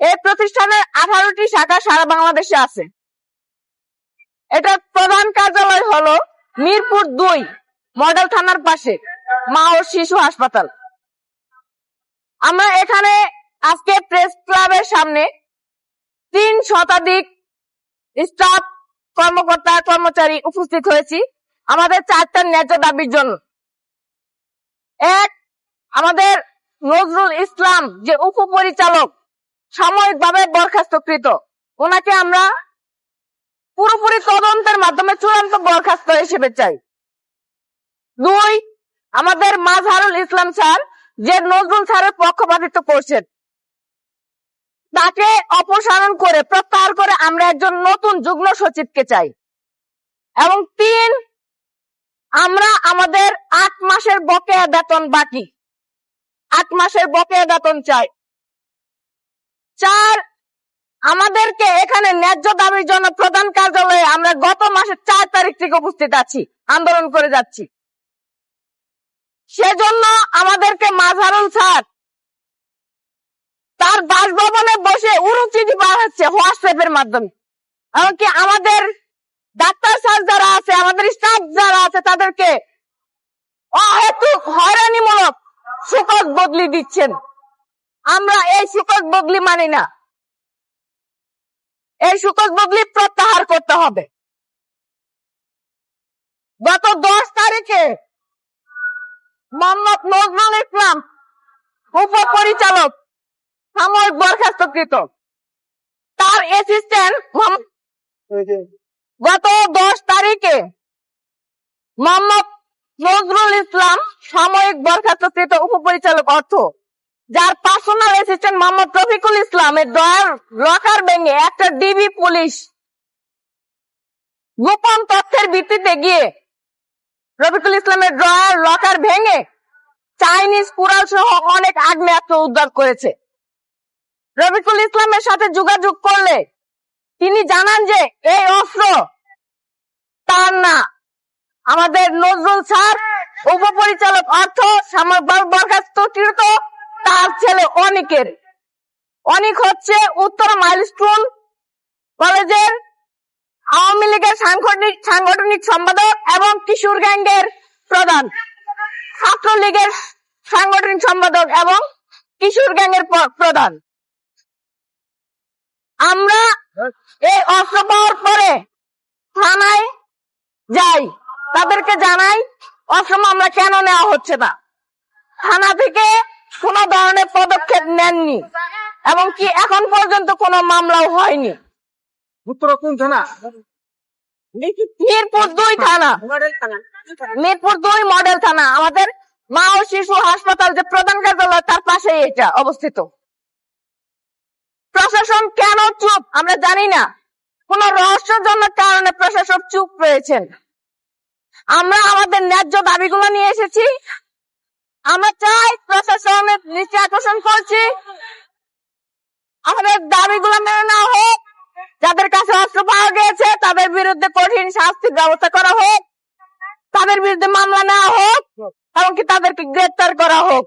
এই প্রতিষ্ঠানের আঠারোটি শাখা সারা বাংলাদেশে আছে। এটার প্রধান কার্যালয় হলো মিরপুর দুই, মডেল থানার পাশে, মা ও শিশু হাসপাতাল। আমরা এখানে আজকে প্রেস ক্লাবের সামনে তিন শতাধিক স্টাফ, কর্মকর্তা, কর্মচারী উপস্থিত হয়েছি। আমাদের চারটা ন্যায্য দাবির জন্য। এক, আমাদের নজরুল ইসলাম যে উপপরিচালক সাময়িকভাবে বরখাস্তকৃত। ওনাকে আমরা পুরোপুরি তদন্তের মাধ্যমে চূড়ান্ত বরখাস্ত হিসেবে চাই। দুই, আমাদের মাজহারুল ইসলাম স্যার যে নজরুল স্যারের পক্ষপাতিত্ব করছেন, তাকে অপসারণ করে, প্রত্যাহার করে আমরা একজন নতুন যুগ্ম সচিবকে চাই। এবং তিন, আমরা আমাদের আট মাসের বকেয়া বেতন বাকি। আট মাসের বকেয়া বেতন চাই। আমাদেরকে এখানে ন্যায্য দাবির জন্য প্রধান কার্যালয়ে আমরা গত মাসের চার তারিখ থেকে উপস্থিত আছি, আন্দোলন করে যাচ্ছি। সেজন্য আমাদেরকে মাঝারুল স্যার তার বাসভবনে বসে উড়ুচিঠি পাঠাচ্ছে হোয়াটসঅ্যাপের মাধ্যমে। এমনকি আমাদের ডাক্তার স্যার যারা আছে, আমাদের স্টাফ যারা আছে, তাদেরকে অহেতুক হয়রানিমূলক সুকট বদলি দিচ্ছেন। আমরা এই সুকট বদলি মানি না। এই সুকট বদলি প্রত্যাহার করতে হবে। গত দশ তারিখে মোহাম্মদ নজরুল ইসলাম উপপরিচালক সাময়িক বরখাস্তকৃত। তার অ্যাসিস্ট্যান্ট গত দশ তারিখে মোহাম্মদ নজরুল ইসলাম সাময়িক বরখাস্তকৃত উপপরিচালক অর্থ যার পার্সোনাল অ্যাসিস্ট্যান্ট মোহাম্মদ রফিকুল ইসলামের ড্রয়ার লকার ভেঙে একটা ডিবি পুলিশ গোপন তথ্যের ভিত্তিতে গিয়ে রফিকুল ইসলামের ড্রয়ার লকার ভেঙে চাইনিজ কুড়াল সহ অনেক আগ্নেয়াস্ত্র উদ্ধার করেছে। রফিকুল ইসলামের সাথে যোগাযোগ করলে তিনি জানান যে, এই অস্ত্র তার না। আমাদের নজরুল স্যার, উপপরিচালক অর্থ বরখাস্তকৃত তার ছেলে অনিকের। অনিক হচ্ছে উত্তর মাইলস্টোন কলেজের আওয়ামী লীগের সাংগঠনিক সাংগঠনিক সম্পাদক এবং কিশোর গ্যাংয়ের প্রধান। ছাত্র লীগের সাংগঠনিক সম্পাদক এবং কিশোর গ্যাংয়ের প্রধান। আমরা এই অস্ত্র পাওয়ার পরে থানায় যাই। তাদেরকে জানাই, অস্ত্র মামলা কেন নেওয়া হচ্ছে না? থানা থেকে কোনো ধরনের পদক্ষেপ নেননি এবং কি এখন পর্যন্ত কোনো মামলাও হয়নি। কোন থানা? মিরপুর দুই থানা। মিরপুর দুই মডেল থানা। আমাদের মা ও শিশু হাসপাতাল যে প্রধান কার্যালয় তার পাশেই এটা অবস্থিত। প্রশাসন কেন চুপ? আমরা জানি না। কোন রহস্যজনক কারণে প্রশাসন চুপ রয়েছেন। আমরা আমাদের ন্যায্য দাবিগুলো নিয়ে এসেছি। আমরা চাই প্রশাসনের নিচে আকর্ষণ করছি। আমাদের দাবিগুলো মেনে না হোক। যাদের কাছে অস্ত্র পাওয়া গিয়েছে, তাদের বিরুদ্ধে কঠিন শাস্তির ব্যবস্থা করা হোক। তাদের বিরুদ্ধে মামলা নেওয়া হোক এমনকি তাদেরকে গ্রেপ্তার করা হোক।